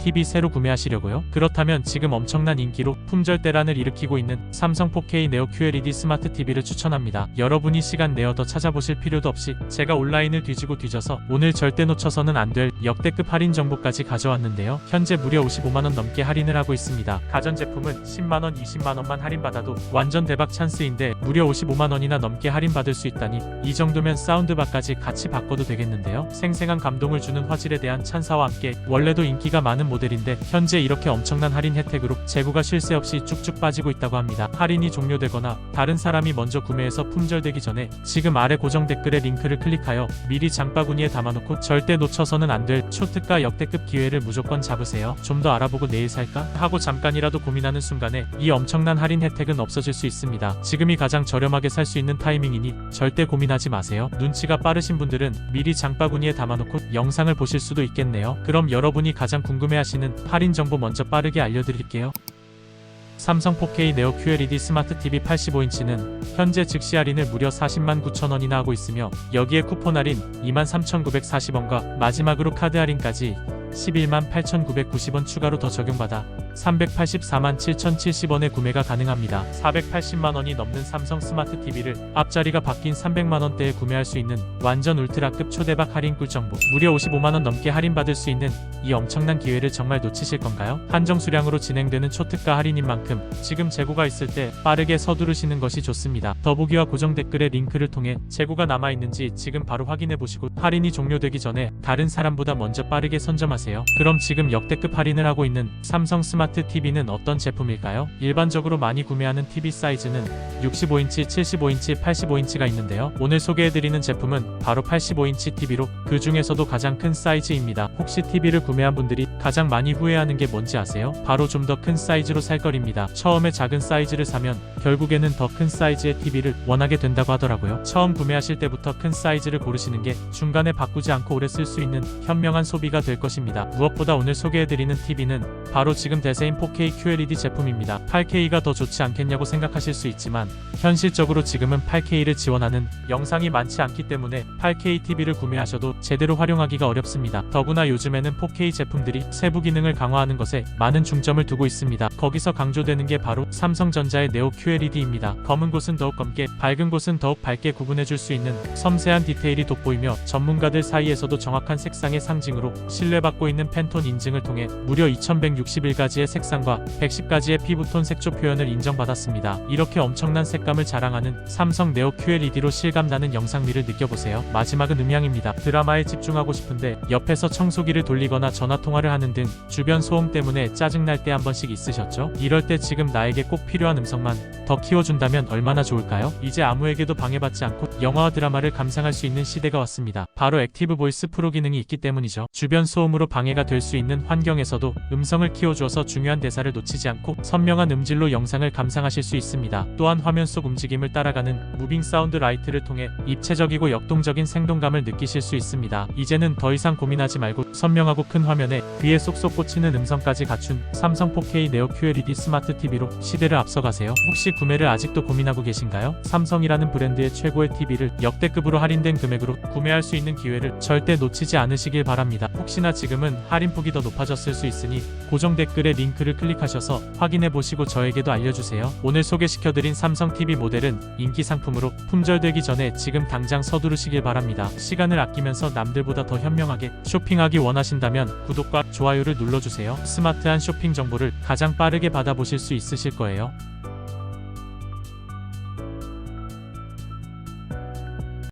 TV 새로 구매하시려고요? 그렇다면 지금 엄청난 인기로 품절 대란을 일으키고 있는 삼성 4K 네오 QLED 스마트 TV를 추천합니다. 여러분이 시간 내어 더 찾아보실 필요도 없이 제가 온라인을 뒤지고 뒤져서 오늘 절대 놓쳐서는 안 될 역대급 할인 정보까지 가져왔는데요. 현재 무려 55만원 넘게 할인을 하고 있습니다. 가전제품은 10만원, 20만원만 할인받아도 완전 대박 찬스인데 무려 55만원이나 넘게 할인받을 수 있다니 이 정도면 사운드바까지 같이 바꿔도 되겠는데요. 생생한 감동을 주는 화질에 대한 찬사와 함께 원래도 인기가 많은 모델인데 현재 이렇게 엄청난 할인 혜택으로 재고가 쉴새 없이 쭉쭉 빠지고 있다고 합니다. 할인이 종료되거나 다른 사람이 먼저 구매해서 품절되기 전에 지금 아래 고정 댓글에 링크를 클릭하여 미리 장바구니에 담아놓고 절대 놓쳐서는 안 될 초특가 역대급 기회를 무조건 잡으세요. 좀 더 알아보고 내일 살까? 하고 잠깐이라도 고민하는 순간에 이 엄청난 할인 혜택은 없어질 수 있습니다. 지금이 가장 저렴하게 살 수 있는 타이밍이니 절대 고민하지 마세요. 눈치가 빠르신 분들은 미리 장바구니에 담아놓고 영상을 보실 수도 있겠네요. 그럼 여러분이 가장 궁금해 하시는 할인 정보 먼저 빠르게 알려드릴게요. 삼성 4K 네오 QLED 스마트 TV 85인치는 현재 즉시 할인을 무려 40만 9천원이나 하고 있으며 여기에 쿠폰 할인 23,940원과 마지막으로 카드 할인까지 11만 8,990원 추가로 더 적용받아 384만 7,070원에 구매가 가능합니다. 480만 원이 넘는 삼성 스마트 TV를 앞자리가 바뀐 300만 원대에 구매할 수 있는 완전 울트라급 초대박 할인 꿀 정보. 무려 55만 원 넘게 할인받을 수 있는 이 엄청난 기회를 정말 놓치실 건가요? 한정 수량으로 진행되는 초특가 할인인 만큼 지금 재고가 있을 때 빠르게 서두르시는 것이 좋습니다. 더보기와 고정 댓글의 링크를 통해 재고가 남아 있는지 지금 바로 확인해 보시고 할인이 종료되기 전에 다른 사람보다 먼저 빠르게 선점하세요. 그럼 지금 역대급 할인을 하고 있는 삼성 스마트 TV는 어떤 제품일까요? 일반적으로 많이 구매하는 TV 사이즈는 65인치, 75인치, 85인치가 있는데요. 오늘 소개해드리는 제품은 바로 85인치 TV로 그 중에서도 가장 큰 사이즈입니다. 혹시 TV를 구매한 분들이 가장 많이 후회하는 게 뭔지 아세요? 바로 좀 더 큰 사이즈로 살 거입니다. 처음에 작은 사이즈를 사면 결국에는 더 큰 사이즈의 TV를 원하게 된다고 하더라고요. 처음 구매하실 때부터 큰 사이즈를 고르시는 게 중간에 바꾸지 않고 오래 쓸 수 있는 현명한 소비가 될 것입니다. 무엇보다 오늘 소개해드리는 TV는 바로 지금 대세인 4K QLED 제품입니다. 8K가 더 좋지 않겠냐고 생각하실 수 있지만 현실적으로 지금은 8K를 지원하는 영상이 많지 않기 때문에 8K TV를 구매하셔도 제대로 활용하기가 어렵습니다. 더구나 요즘에는 4K 제품들이 세부 기능을 강화하는 것에 많은 중점을 두고 있습니다. 거기서 강조되는 게 바로 삼성전자의 네오 QLED입니다. 검은 곳은 더욱 검게, 밝은 곳은 더욱 밝게 구분해줄 수 있는 섬세한 디테일이 돋보이며 전문가들 사이에서도 정확한 색상의 상징으로 신뢰받고 있는 팬톤 인증을 통해 무려 2161가지의 색상과 110가지의 피부톤 색조 표현을 인정받았습니다. 이렇게 엄청난 색감을 자랑하는 삼성 네오 QLED로 실감나는 영상미를 느껴보세요. 마지막은 음향입니다. 드라마에 집중하고 싶은데 옆에서 청소기를 돌리거나 전화통화를 하는 등 주변 소음 때문에 짜증날 때 한 번씩 있으셨죠? 이럴 때 지금 나에게 꼭 필요한 음성만 더 키워준다면 얼마나 좋을까요? 이제 아무에게도 방해받지 않고 영화와 드라마를 감상할 수 있는 시대가 왔습니다. 바로 액티브 보이스 프로 기능이 있기 때문이죠. 주변 소음으로 방해가 될 수 있는 환경에서도 음성을 키워주어서 중요한 대사를 놓치지 않고 선명한 음질로 영상을 감상하실 수 있습니다. 또한 화면 속 움직임을 따라가는 무빙 사운드 라이트를 통해 입체적이고 역동적인 생동감을 느끼실 수 있습니다. 이제는 더 이상 고민하지 말고 선명하고 큰 화면에 귀에 쏙쏙 꽂히는 음성까지 갖춘 삼성 4K 네오 QLED 스마트 TV로 시대를 앞서가세요. 혹시 구매를 아직도 고민하고 계신가요? 삼성이라는 브랜드의 최고의 TV 를 역대급으로 할인된 금액으로 구매할 수 있는 기회를 절대 놓치지 않으시길 바랍니다. 혹시나 지금은 할인폭이 더 높아졌을 수 있으니 고정 댓글에 링크를 클릭하셔서 확인해 보시고 저에게도 알려주세요. 오늘 소개시켜드린 삼성 TV 모델은 인기 상품으로 품절되기 전에 지금 당장 서두르시길 바랍니다. 시간을 아끼면서 남들보다 더 현명하게 쇼핑하기 원하신다면 구독과 좋아요를 눌러주세요. 스마트한 쇼핑 정보를 가장 빠르게 받아보실 수 있으실 거예요.